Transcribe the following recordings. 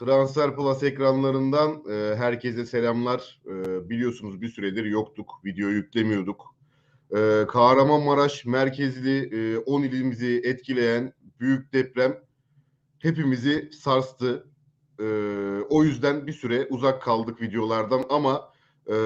Transfer Plus ekranlarından e, herkese selamlar. E, biliyorsunuz bir süredir yoktuk, video yüklemiyorduk. E, Kahramanmaraş merkezli e, 10 ilimizi etkileyen büyük deprem hepimizi sarstı. E, o yüzden bir süre uzak kaldık videolardan ama e,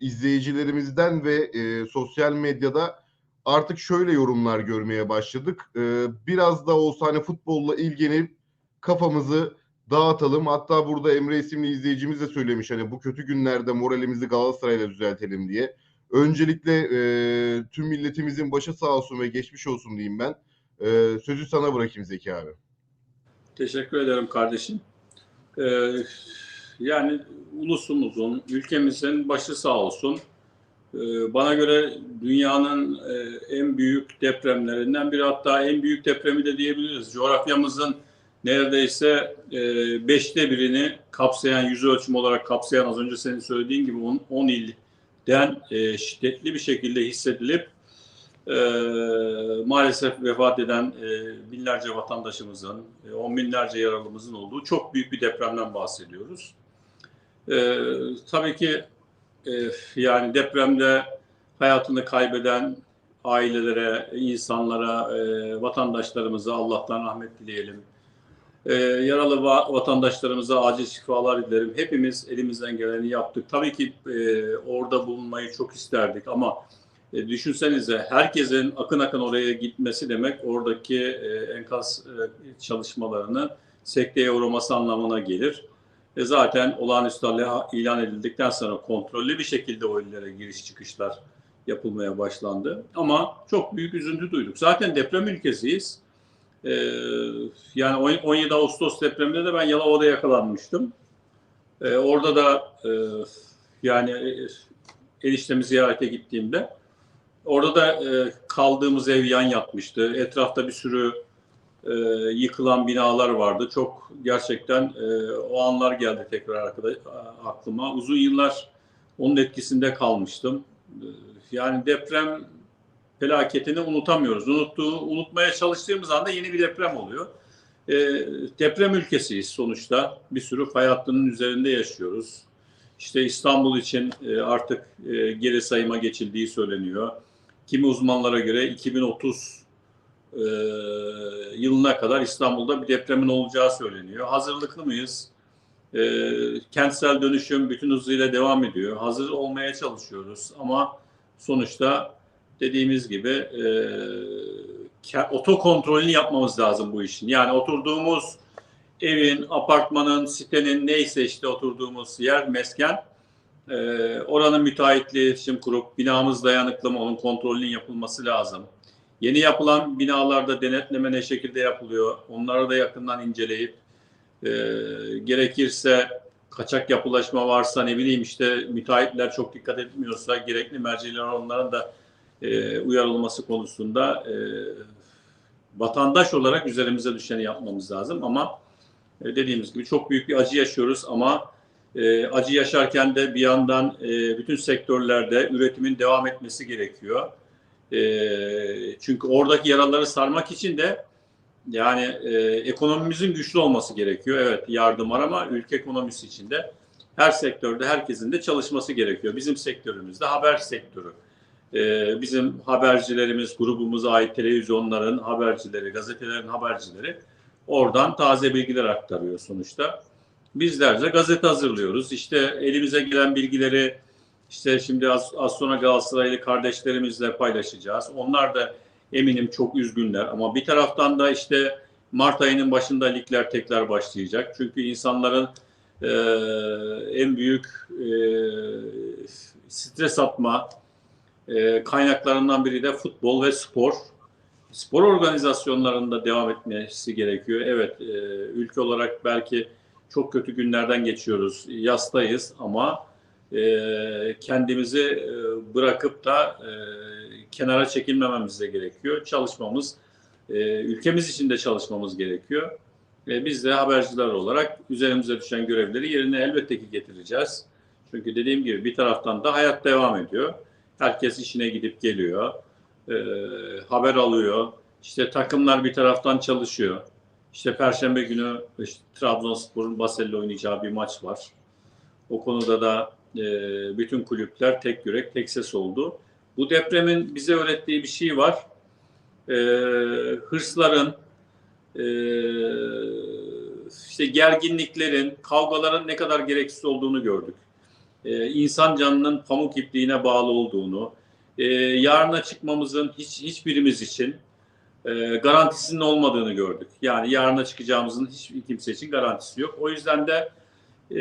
izleyicilerimizden ve e, sosyal medyada artık şöyle yorumlar görmeye başladık. E, biraz da olsa hani futbolla ilgilenip kafamızı dağıtalım. Hatta burada Emre isimli izleyicimiz de söylemiş hani bu kötü günlerde moralimizi Galatasaray'la düzeltelim diye. Öncelikle e, tüm milletimizin başı sağ olsun ve geçmiş olsun diyeyim ben. E, sözü sana bırakayım Zeki abi. Teşekkür ederim kardeşim. Ee, yani ulusumuzun, ülkemizin başı sağ olsun. Ee, bana göre dünyanın e, en büyük depremlerinden biri hatta en büyük depremi de diyebiliriz. Coğrafyamızın neredeyse e, beşte birini kapsayan, yüz ölçüm olarak kapsayan az önce senin söylediğin gibi 10 ilden e, şiddetli bir şekilde hissedilip e, maalesef vefat eden e, binlerce vatandaşımızın, e, on binlerce yaralımızın olduğu çok büyük bir depremden bahsediyoruz. E, tabii ki e, yani depremde hayatını kaybeden ailelere, insanlara, e, vatandaşlarımıza Allah'tan rahmet dileyelim. E, yaralı va- vatandaşlarımıza acil şifalar dilerim. Hepimiz elimizden geleni yaptık. Tabii ki e, orada bulunmayı çok isterdik ama e, düşünsenize herkesin akın akın oraya gitmesi demek oradaki e, enkaz e, çalışmalarını sekteye uğraması anlamına gelir. E, zaten olağanüstü hal ilan edildikten sonra kontrollü bir şekilde o illere giriş çıkışlar yapılmaya başlandı. Ama çok büyük üzüntü duyduk. Zaten deprem ülkesiyiz. E, yani 17 Ağustos depreminde de ben Yalova'da yakalanmıştım. E, orada da e, yani e, eniştemi ziyarete gittiğimde Orada da e, kaldığımız ev yan yatmıştı. Etrafta bir sürü e, yıkılan binalar vardı. Çok gerçekten e, o anlar geldi tekrar arkada, aklıma. Uzun yıllar onun etkisinde kalmıştım. E, yani deprem felaketini unutamıyoruz. Unuttuğu, unutmaya çalıştığımız anda yeni bir deprem oluyor. E, deprem ülkesiyiz sonuçta. Bir sürü fay hattının üzerinde yaşıyoruz. İşte İstanbul için e, artık e, geri sayıma geçildiği söyleniyor kimi uzmanlara göre 2030 e, yılına kadar İstanbul'da bir depremin olacağı söyleniyor. Hazırlıklı mıyız? E, kentsel dönüşüm bütün hızıyla devam ediyor. Hazır olmaya çalışıyoruz ama sonuçta dediğimiz gibi e, otokontrolünü yapmamız lazım bu işin. Yani oturduğumuz evin, apartmanın, sitenin neyse işte oturduğumuz yer, mesken e, oranın müteahhitle iletişim kurup binamız dayanıklı mı onun kontrolünün yapılması lazım. Yeni yapılan binalarda denetleme ne şekilde yapılıyor onları da yakından inceleyip e, gerekirse kaçak yapılaşma varsa ne bileyim işte müteahhitler çok dikkat etmiyorsa gerekli merciler onların da e, uyarılması konusunda e, vatandaş olarak üzerimize düşeni yapmamız lazım ama e, dediğimiz gibi çok büyük bir acı yaşıyoruz ama e, acı yaşarken de bir yandan e, bütün sektörlerde üretimin devam etmesi gerekiyor. E, çünkü oradaki yaraları sarmak için de yani e, ekonomimizin güçlü olması gerekiyor. Evet yardım var ama ülke ekonomisi için de her sektörde herkesin de çalışması gerekiyor. Bizim sektörümüzde haber sektörü. E, bizim habercilerimiz, grubumuza ait televizyonların habercileri, gazetelerin habercileri oradan taze bilgiler aktarıyor sonuçta bizlerce gazete hazırlıyoruz. İşte elimize gelen bilgileri işte şimdi az, az sonra Galatasaraylı kardeşlerimizle paylaşacağız. Onlar da eminim çok üzgünler ama bir taraftan da işte Mart ayının başında ligler tekrar başlayacak. Çünkü insanların e, en büyük e, stres atma e, kaynaklarından biri de futbol ve spor. Spor organizasyonlarında devam etmesi gerekiyor. Evet, e, ülke olarak belki çok kötü günlerden geçiyoruz. Yastayız ama e, kendimizi e, bırakıp da e, kenara çekilmememiz de gerekiyor. Çalışmamız, e, ülkemiz için de çalışmamız gerekiyor. E, biz de haberciler olarak üzerimize düşen görevleri yerine elbette ki getireceğiz. Çünkü dediğim gibi bir taraftan da hayat devam ediyor. Herkes işine gidip geliyor. E, haber alıyor. İşte takımlar bir taraftan çalışıyor. İşte Perşembe günü işte, Trabzonspor'un Basel'le oynayacağı bir maç var. O konuda da e, bütün kulüpler tek yürek, tek ses oldu. Bu depremin bize öğrettiği bir şey var. E, hırsların, e, işte gerginliklerin, kavgaların ne kadar gereksiz olduğunu gördük. E, insan canının pamuk ipliğine bağlı olduğunu, e, yarına çıkmamızın hiç hiçbirimiz için e, garantisinin olmadığını gördük. Yani yarına çıkacağımızın hiçbir kimse için garantisi yok. O yüzden de e,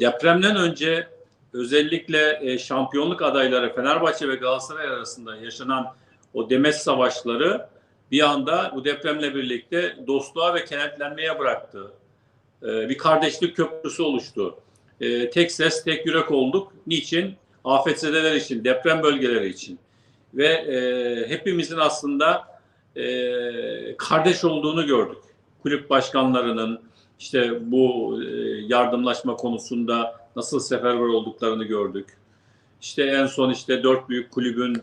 depremden önce özellikle şampiyonluk adayları Fenerbahçe ve Galatasaray arasında yaşanan o demet savaşları bir anda bu depremle birlikte dostluğa ve kenetlenmeye bıraktı. Bir kardeşlik köprüsü oluştu. E, tek ses, tek yürek olduk. Niçin? Afetzedeler için, deprem bölgeleri için. Ve e, hepimizin aslında e, kardeş olduğunu gördük. Kulüp başkanlarının işte bu e, yardımlaşma konusunda nasıl seferber olduklarını gördük. İşte en son işte dört büyük kulübün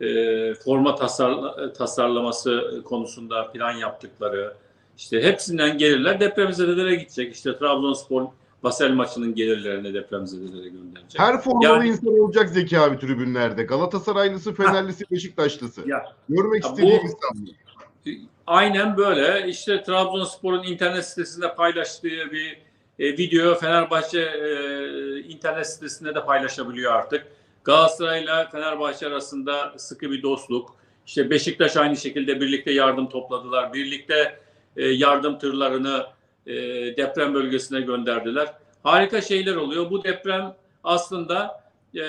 e, forma tasarla, tasarlaması konusunda plan yaptıkları, işte hepsinden gelirler depremzedelere gidecek. İşte Trabzonspor Basel maçının gelirlerini depremzedelere gönderecek. Her formalı Yani- insan olacak Zeki abi tribünlerde. Galatasaraylısı, Fenerlisi, Beşiktaşlısı. Ya, Görmek Ya istediğim bu- insan bu. Aynen böyle. İşte Trabzonspor'un internet sitesinde paylaştığı bir e, video Fenerbahçe e, internet sitesinde de paylaşabiliyor artık. Galatasaray'la Fenerbahçe arasında sıkı bir dostluk. İşte Beşiktaş aynı şekilde birlikte yardım topladılar. Birlikte e, yardım tırlarını e, deprem bölgesine gönderdiler. Harika şeyler oluyor. Bu deprem aslında e,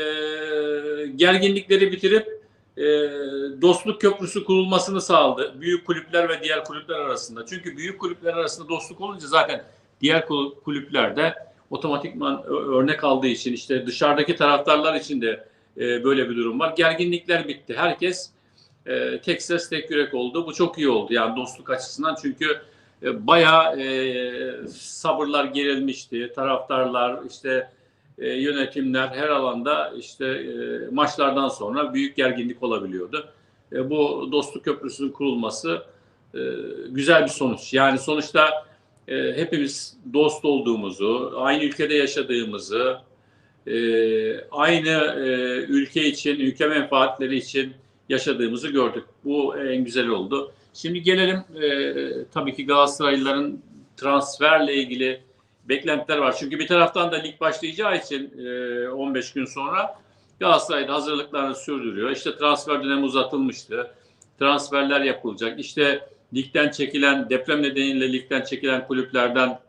gerginlikleri bitirip e, dostluk köprüsü kurulmasını sağladı. Büyük kulüpler ve diğer kulüpler arasında. Çünkü büyük kulüpler arasında dostluk olunca zaten diğer kul- kulüplerde otomatikman örnek aldığı için işte dışarıdaki taraftarlar için de e, böyle bir durum var. Gerginlikler bitti. Herkes e, tek ses tek yürek oldu. Bu çok iyi oldu yani dostluk açısından çünkü e, bayağı e, sabırlar gerilmişti. Taraftarlar işte e, yönetimler her alanda işte e, maçlardan sonra büyük gerginlik olabiliyordu. E, bu dostluk köprüsünün kurulması e, güzel bir sonuç. Yani sonuçta e, hepimiz dost olduğumuzu, aynı ülkede yaşadığımızı, e, aynı e, ülke için, ülke menfaatleri için yaşadığımızı gördük. Bu en güzel oldu. Şimdi gelelim e, tabii ki Galatasaraylıların transferle ilgili beklentiler var. Çünkü bir taraftan da lig başlayacağı için e, 15 gün sonra Galatasaray da hazırlıklarını sürdürüyor. İşte transfer dönemi uzatılmıştı. Transferler yapılacak. İşte ligden çekilen, deprem nedeniyle ligden çekilen kulüplerden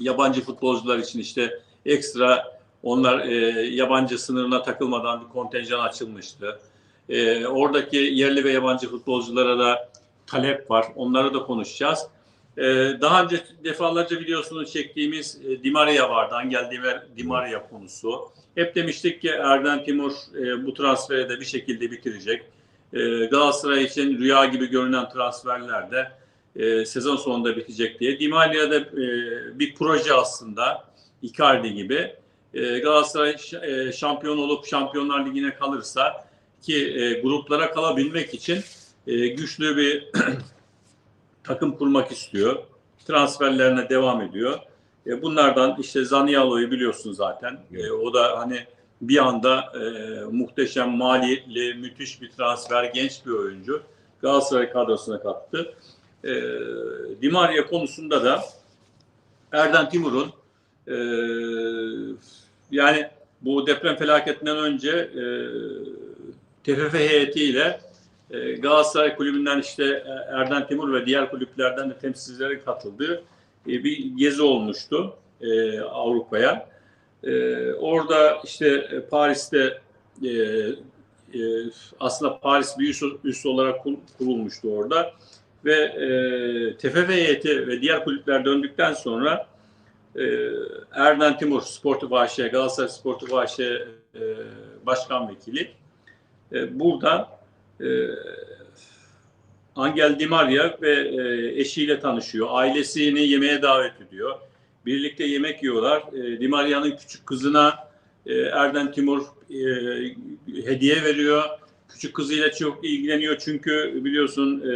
yabancı futbolcular için işte ekstra onlar e, yabancı sınırına takılmadan bir kontenjan açılmıştı. E, oradaki yerli ve yabancı futbolculara da talep var. Onları da konuşacağız. Ee, daha önce defalarca videosunu çektiğimiz e, Di Maria vardı. Angel Di, Mar- Di Maria konusu. Hep demiştik ki Erden Timur e, bu transferi de bir şekilde bitirecek. E, Galatasaray için rüya gibi görünen transferler de e, sezon sonunda bitecek diye. Di Maria da e, bir proje aslında. Icardi gibi. E, Galatasaray e, şampiyon olup Şampiyonlar Ligi'ne kalırsa ki e, gruplara kalabilmek için e, güçlü bir takım kurmak istiyor. Transferlerine devam ediyor. E, bunlardan işte Zaniolo'yu biliyorsun zaten. E, o da hani bir anda e, muhteşem maliyetli, müthiş bir transfer, genç bir oyuncu. Galatasaray kadrosuna kattı. E, Di Maria konusunda da Erden Timur'un e, yani bu deprem felaketinden önce e, TFF heyetiyle e, Galatasaray Kulübü'nden işte e, Erden Timur ve diğer kulüplerden de temsilcilerin katıldığı e, bir gezi olmuştu e, Avrupa'ya. E, orada işte e, Paris'te e, e, aslında Paris bir üs, üs olarak kur- kurulmuştu orada ve e, TFF heyeti ve diğer kulüpler döndükten sonra e, Erden Timur Sportif AŞ, Galatasaray Sportif AŞ e, Başkan Vekili e, burada e, Angel Di Maria ve e, eşiyle tanışıyor. Ailesini yemeğe davet ediyor. Birlikte yemek yiyorlar. E, Di Maria'nın küçük kızına e, Erden Timur e, hediye veriyor. Küçük kızıyla çok ilgileniyor çünkü biliyorsun e,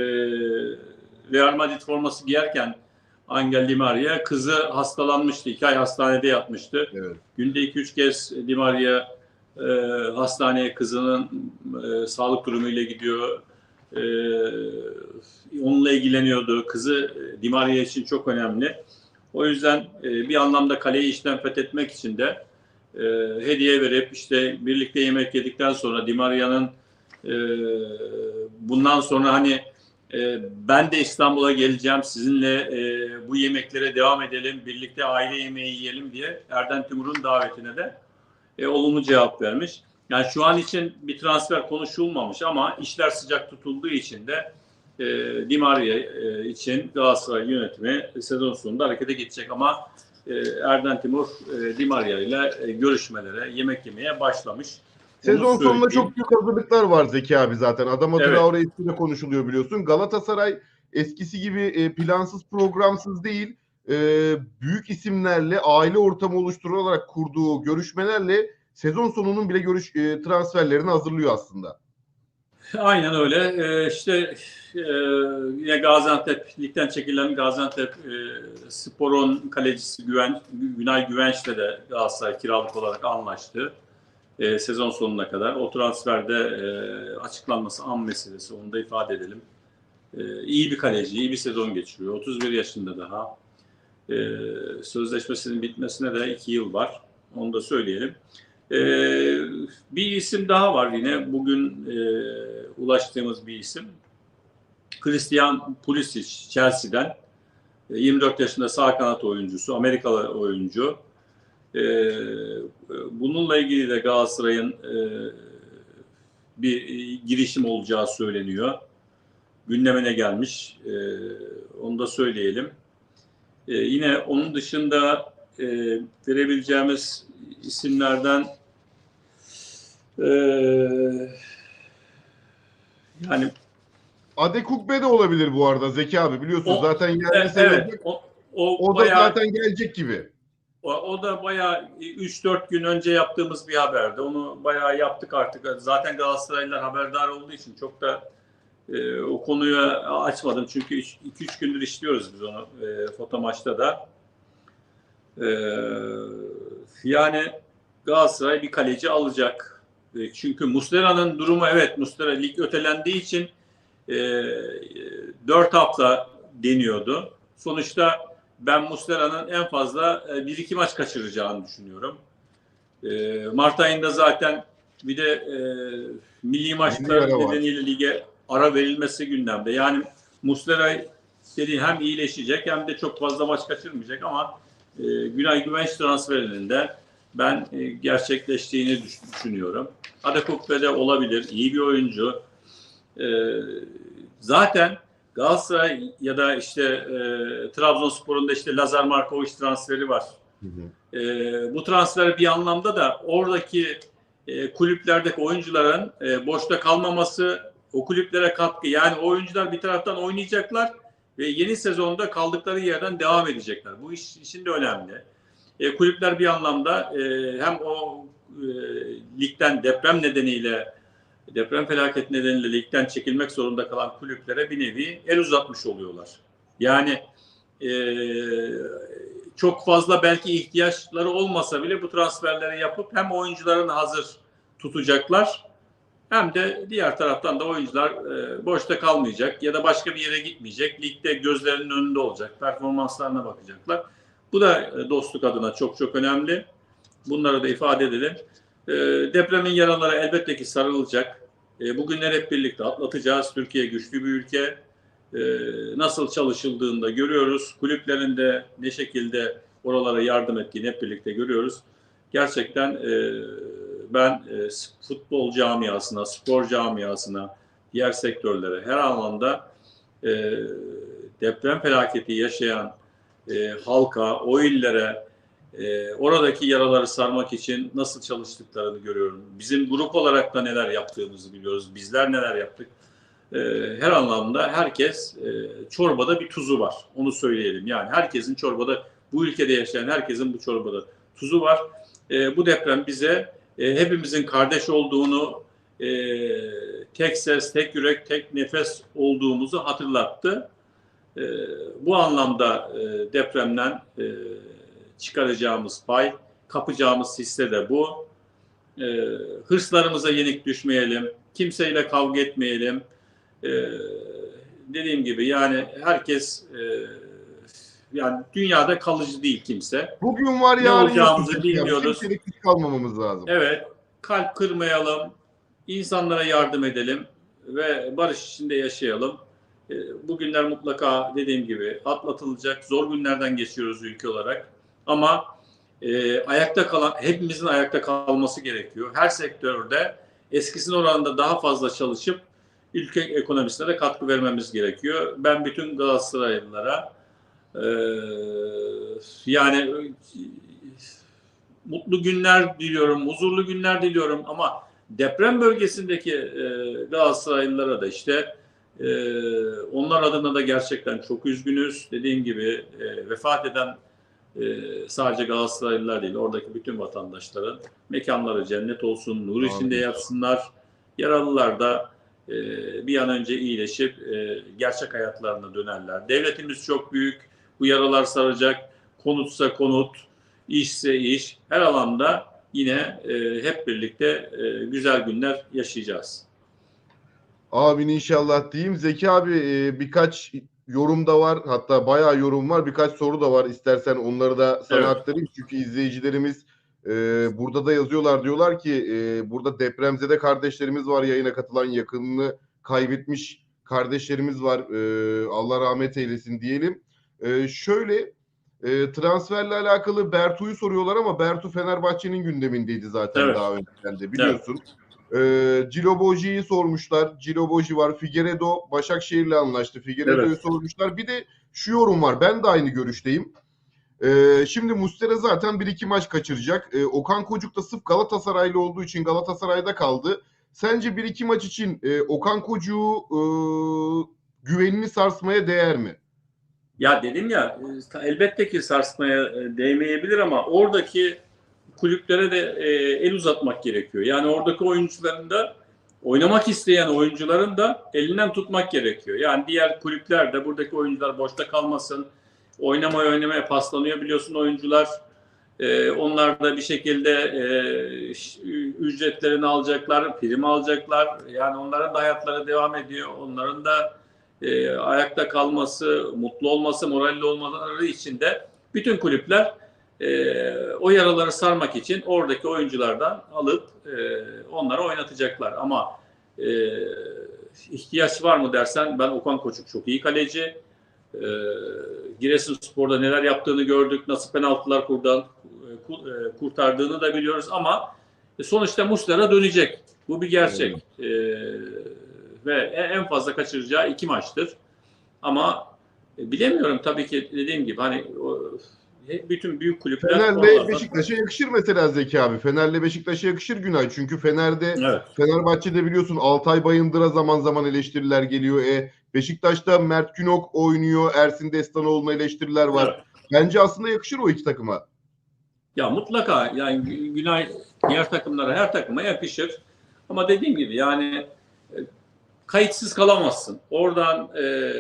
Real Madrid forması giyerken Angel Di Maria kızı hastalanmıştı. iki ay hastanede yatmıştı. Evet. Günde 2-3 kez Di Maria e, hastaneye kızının e, sağlık durumuyla gidiyor. E, onunla ilgileniyordu. Kızı e, Di Maria için çok önemli. O yüzden e, bir anlamda kaleyi işten fethetmek için de e, hediye verip işte birlikte yemek yedikten sonra Di Maria'nın e, bundan sonra hani e, ben de İstanbul'a geleceğim sizinle e, bu yemeklere devam edelim birlikte aile yemeği yiyelim diye Erden Timur'un davetine de e, olumlu cevap vermiş. Yani şu an için bir transfer konuşulmamış ama işler sıcak tutulduğu için de e, Di Maria e, için Galatasaray yönetimi sezon sonunda harekete geçecek ama e, Erden Timur e, Di Maria ile e, görüşmelere, yemek yemeye başlamış. Sezon sonunda çok büyük hazırlıklar var Zeki abi zaten. Adama Evet. Traore ismi de konuşuluyor biliyorsun. Galatasaray eskisi gibi e, plansız programsız değil. E, büyük isimlerle aile ortamı oluşturularak kurduğu görüşmelerle sezon sonunun bile görüş e, transferlerini hazırlıyor aslında. Aynen öyle. Ee, işte e, yine Gaziantep, ligden çekilen Gaziantep e, Spor'un kalecisi Güven, Günay Güvenç'le de Galatasaray kiralık olarak anlaştı. E, sezon sonuna kadar. O transferde e, açıklanması an meselesi. Onu da ifade edelim. E, iyi bir kaleci, iyi bir sezon geçiriyor. 31 yaşında daha. E, sözleşmesinin bitmesine de 2 yıl var. Onu da söyleyelim. Ee, bir isim daha var yine bugün e, ulaştığımız bir isim. Christian Pulisic Chelsea'den E, 24 yaşında sağ kanat oyuncusu, Amerikalı oyuncu. E, bununla ilgili de Galatasaray'ın e, bir girişim olacağı söyleniyor. Gündemine gelmiş. E, onu da söyleyelim. E, yine onun dışında e, verebileceğimiz isimlerden e, yani Adekugbe de olabilir bu arada Zeki abi biliyorsun O- zaten e, gelmesi evet o, o, o da bayağı, zaten gelecek gibi. o, o da bayağı 3-4 gün önce yaptığımız bir haberdi. Onu bayağı yaptık artık. Zaten Galatasaraylılar haberdar olduğu için çok da e, o konuyu açmadım. Çünkü 2-3 gündür işliyoruz biz onu e, foto maçta da. E, yani Galatasaray bir kaleci alacak. E, çünkü Muslera'nın durumu evet Muslera lig ötelendiği için e, 4 hafta deniyordu. Sonuçta ben Muslera'nın en fazla e, bir iki maç kaçıracağını düşünüyorum. E, Mart ayında zaten bir de e, milli maçlar nedeniyle lige ara verilmesi gündemde. Yani Muslera dediğin hem iyileşecek hem de çok fazla maç kaçırmayacak ama e, Günay Güvenç transferinin de ben e, gerçekleştiğini düş- düşünüyorum. Adekukbe de olabilir. iyi bir oyuncu. E, zaten Galatasaray ya da işte e, Trabzonspor'un da işte Lazar Markovic transferi var. E, bu transfer bir anlamda da oradaki e, kulüplerdeki oyuncuların e, boşta kalmaması o kulüplere katkı. Yani oyuncular bir taraftan oynayacaklar ve yeni sezonda kaldıkları yerden devam edecekler. Bu iş için de önemli. E, kulüpler bir anlamda e, hem o e, ligden deprem nedeniyle deprem felaket nedeniyle ligden çekilmek zorunda kalan kulüplere bir nevi el uzatmış oluyorlar. Yani e, çok fazla belki ihtiyaçları olmasa bile bu transferleri yapıp hem oyuncularını hazır tutacaklar hem de diğer taraftan da oyuncular e, boşta kalmayacak ya da başka bir yere gitmeyecek. Ligde gözlerinin önünde olacak. Performanslarına bakacaklar. Bu da e, dostluk adına çok çok önemli. Bunları da ifade edelim. E, depremin yaraları elbette ki sarılacak. E, bugünler hep birlikte atlatacağız. Türkiye güçlü bir ülke. E, nasıl çalışıldığını da görüyoruz. Kulüplerin de ne şekilde oralara yardım ettiğini hep birlikte görüyoruz. Gerçekten e, ben e, futbol camiasına, spor camiasına, diğer sektörlere her alanda e, deprem felaketi yaşayan e, halka, o illere oradaki yaraları sarmak için nasıl çalıştıklarını görüyorum. Bizim grup olarak da neler yaptığımızı biliyoruz. Bizler neler yaptık. Her anlamda herkes çorbada bir tuzu var. Onu söyleyelim. Yani herkesin çorbada, bu ülkede yaşayan herkesin bu çorbada tuzu var. Bu deprem bize e, hepimizin kardeş olduğunu, e, tek ses, tek yürek, tek nefes olduğumuzu hatırlattı. E, bu anlamda e, depremden e, çıkaracağımız pay, kapacağımız hisse de bu. E, hırslarımıza yenik düşmeyelim, kimseyle kavga etmeyelim. E, dediğim gibi yani herkes e, yani dünyada kalıcı değil kimse. Bugün var Ne yarın yok olacağımızı ya. bilmiyoruz. Kimseyle küs kalmamamız lazım. Evet, kalp kırmayalım, insanlara yardım edelim ve barış içinde yaşayalım. E, Bu günler mutlaka dediğim gibi atlatılacak. Zor günlerden geçiyoruz ülke olarak. Ama e, ayakta kalan, hepimizin ayakta kalması gerekiyor. Her sektörde eskisinin oranında daha fazla çalışıp ülke ekonomisine de katkı vermemiz gerekiyor. Ben bütün Galatasaraylılara e, yani e, mutlu günler diliyorum, huzurlu günler diliyorum ama deprem bölgesindeki e, Galatasaraylılara da işte e, onlar adına da gerçekten çok üzgünüz. Dediğim gibi e, vefat eden e, sadece Galatasaraylılar değil, oradaki bütün vatandaşların mekanları cennet olsun, nur içinde yatsınlar. Yaralılar da e, bir an önce iyileşip e, gerçek hayatlarına dönerler. Devletimiz çok büyük, bu yaralar saracak. Konutsa konut, işse iş, her alanda yine e, hep birlikte e, güzel günler yaşayacağız. Amin inşallah diyeyim. Zeki abi e, birkaç yorum da var. Hatta bayağı yorum var. Birkaç soru da var. İstersen onları da sana Evet. aktarayım. Çünkü izleyicilerimiz e, burada da yazıyorlar. Diyorlar ki e, burada depremzede kardeşlerimiz var. Yayına katılan yakınını kaybetmiş kardeşlerimiz var. E, Allah rahmet eylesin diyelim. E, şöyle e, transferle alakalı Bertu'yu soruyorlar ama Bertu Fenerbahçe'nin gündemindeydi zaten Evet. daha önceden de biliyorsun. Ee, Cilo Boji'yi sormuşlar. Cilo Boji var. Figueredo Başakşehir'le anlaştı. Figueredo'yu Evet. sormuşlar. Bir de şu yorum var. Ben de aynı görüşteyim. Ee, şimdi Mustera zaten bir iki maç kaçıracak. Ee, Okan Kocuk da sırf Galatasaraylı olduğu için Galatasaray'da kaldı. Sence bir iki maç için e, Okan Kocuk'u e, güvenini sarsmaya değer mi? Ya dedim ya e, elbette ki sarsmaya e, değmeyebilir ama oradaki kulüplere de e, el uzatmak gerekiyor. Yani oradaki oyuncuların da oynamak isteyen oyuncuların da elinden tutmak gerekiyor. Yani diğer kulüpler de buradaki oyuncular boşta kalmasın. Oynamaya oynamaya paslanıyor biliyorsun oyuncular. E, onlar da bir şekilde ücretlerini alacaklar, prim alacaklar. Yani onların da hayatları devam ediyor. Onların da e, ayakta kalması, mutlu olması, moralli olmaları için de bütün kulüpler e, o yaraları sarmak için oradaki oyunculardan alıp e, onları oynatacaklar. Ama e, ihtiyaç var mı dersen ben Okan Koçuk çok iyi kaleci. E, Giresunspor'da neler yaptığını gördük, nasıl penaltılar kurdan, ku- e, kurtardığını da biliyoruz ama sonuçta Muslera dönecek. Bu bir gerçek. E, ve en fazla kaçıracağı iki maçtır. Ama e, bilemiyorum tabii ki dediğim gibi hani o, bütün büyük kulüpler Fener'le Beşiktaş'a yakışır mesela Zeki abi. Fener'le Beşiktaş'a yakışır Günay. Çünkü Fener'de Evet. Fenerbahçe'de biliyorsun Altay Bayındır'a zaman zaman eleştiriler geliyor. E, Beşiktaş'ta Mert Günok oynuyor. Ersin Destanoğlu'na eleştiriler var. Evet. Bence aslında yakışır o iki takıma. Ya mutlaka yani Gü- Günay diğer takımlara her takıma yakışır. Ama dediğim gibi yani e, kayıtsız kalamazsın. Oradan e,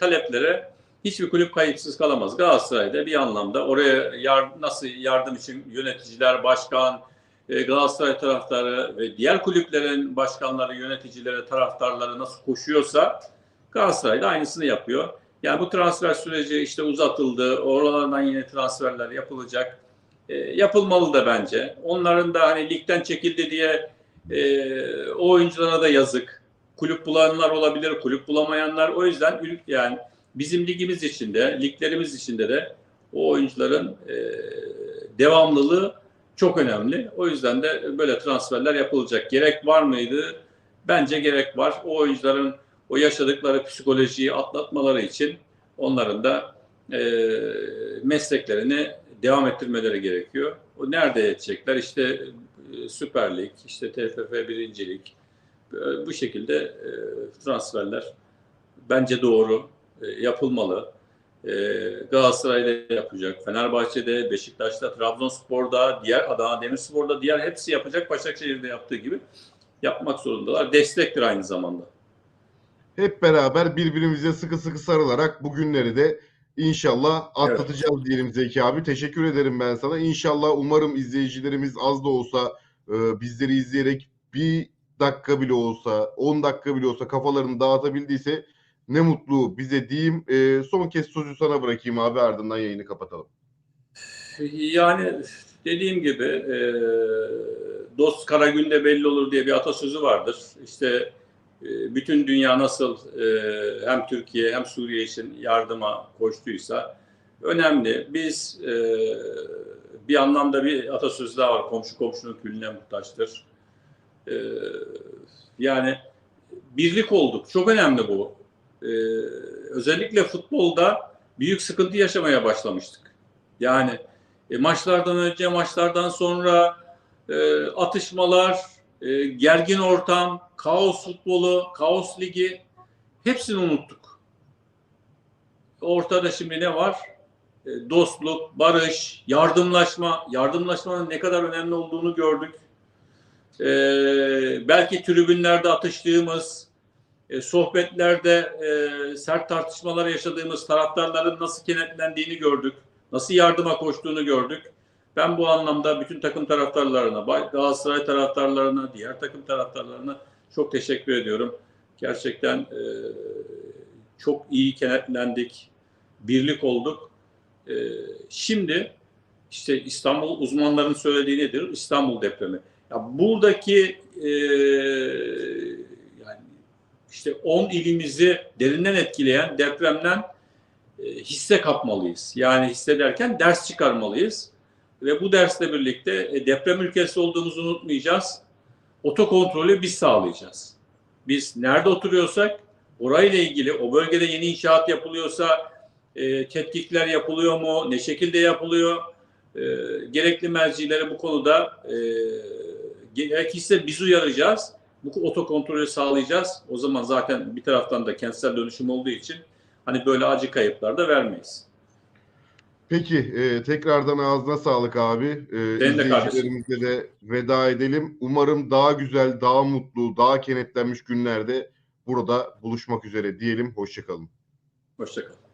taleplere hiçbir kulüp kayıtsız kalamaz. Galatasaray'da bir anlamda oraya yar- nasıl yardım için yöneticiler, başkan, e, Galatasaray taraftarı ve diğer kulüplerin başkanları, yöneticileri, taraftarları nasıl koşuyorsa Galatasaray da aynısını yapıyor. Yani bu transfer süreci işte uzatıldı. Oralardan yine transferler yapılacak. E, yapılmalı da bence. Onların da hani ligden çekildi diye e, o oyunculara da yazık. Kulüp bulanlar olabilir, kulüp bulamayanlar. O yüzden yani bizim ligimiz içinde, liglerimiz içinde de o oyuncuların e, devamlılığı çok önemli. O yüzden de böyle transferler yapılacak. Gerek var mıydı? Bence gerek var. O oyuncuların o yaşadıkları psikolojiyi atlatmaları için onların da e, mesleklerini devam ettirmeleri gerekiyor. O nerede yetecekler? İşte e, Süper Lig, işte TFF birincilik bu şekilde e, transferler bence doğru e, yapılmalı. E, Galatasaray'da yapacak, Fenerbahçe'de, Beşiktaş'ta, Trabzonspor'da, diğer Adana Demirspor'da, diğer hepsi yapacak. Başakşehir'de yaptığı gibi yapmak zorundalar. Destektir aynı zamanda. hep beraber birbirimize sıkı sıkı sarılarak bu günleri de inşallah atlatacağız diyelim Zeki abi. Teşekkür ederim ben sana. İnşallah umarım izleyicilerimiz az da olsa e, bizleri izleyerek bir dakika bile olsa, 10 dakika bile olsa kafalarını dağıtabildiyse ne mutlu bize diyeyim. E, son kez sözü sana bırakayım abi ardından yayını kapatalım. Yani dediğim gibi e, dost kara günde belli olur diye bir atasözü vardır. İşte e, bütün dünya nasıl e, hem Türkiye hem Suriye için yardıma koştuysa önemli. Biz e, bir anlamda bir atasözü daha var. Komşu komşunun külüne muhtaçtır. E, yani birlik olduk. Çok önemli bu. E, özellikle futbolda büyük sıkıntı yaşamaya başlamıştık. Yani e, maçlardan önce, maçlardan sonra e, atışmalar, e, gergin ortam, kaos futbolu, kaos ligi hepsini unuttuk. Ortada şimdi ne var? E, dostluk, barış, yardımlaşma. Yardımlaşmanın ne kadar önemli olduğunu gördük. E, belki tribünlerde atıştığımız, e, sohbetlerde e, sert tartışmalar yaşadığımız taraftarların nasıl kenetlendiğini gördük nasıl yardıma koştuğunu gördük. Ben bu anlamda bütün takım taraftarlarına, Galatasaray taraftarlarına, diğer takım taraftarlarına çok teşekkür ediyorum. Gerçekten e, çok iyi kenetlendik, birlik olduk. E, şimdi işte İstanbul uzmanların söylediği nedir? İstanbul depremi. Ya buradaki e, yani işte 10 ilimizi derinden etkileyen depremden e, hisse kapmalıyız. Yani hisse derken ders çıkarmalıyız. Ve bu dersle birlikte e, deprem ülkesi olduğumuzu unutmayacağız. Otokontrolü biz sağlayacağız. Biz nerede oturuyorsak orayla ilgili o bölgede yeni inşaat yapılıyorsa e, tetkikler yapılıyor mu? Ne şekilde yapılıyor? E, gerekli mercilere bu konuda e, gerekirse biz uyaracağız. Bu otokontrolü sağlayacağız. O zaman zaten bir taraftan da kentsel dönüşüm olduğu için hani böyle acı kayıplar da vermeyiz. Peki e, tekrardan ağzına sağlık abi. E, de izleyicilerimize de veda edelim. Umarım daha güzel, daha mutlu, daha kenetlenmiş günlerde burada buluşmak üzere diyelim. Hoşçakalın. Hoşçakalın.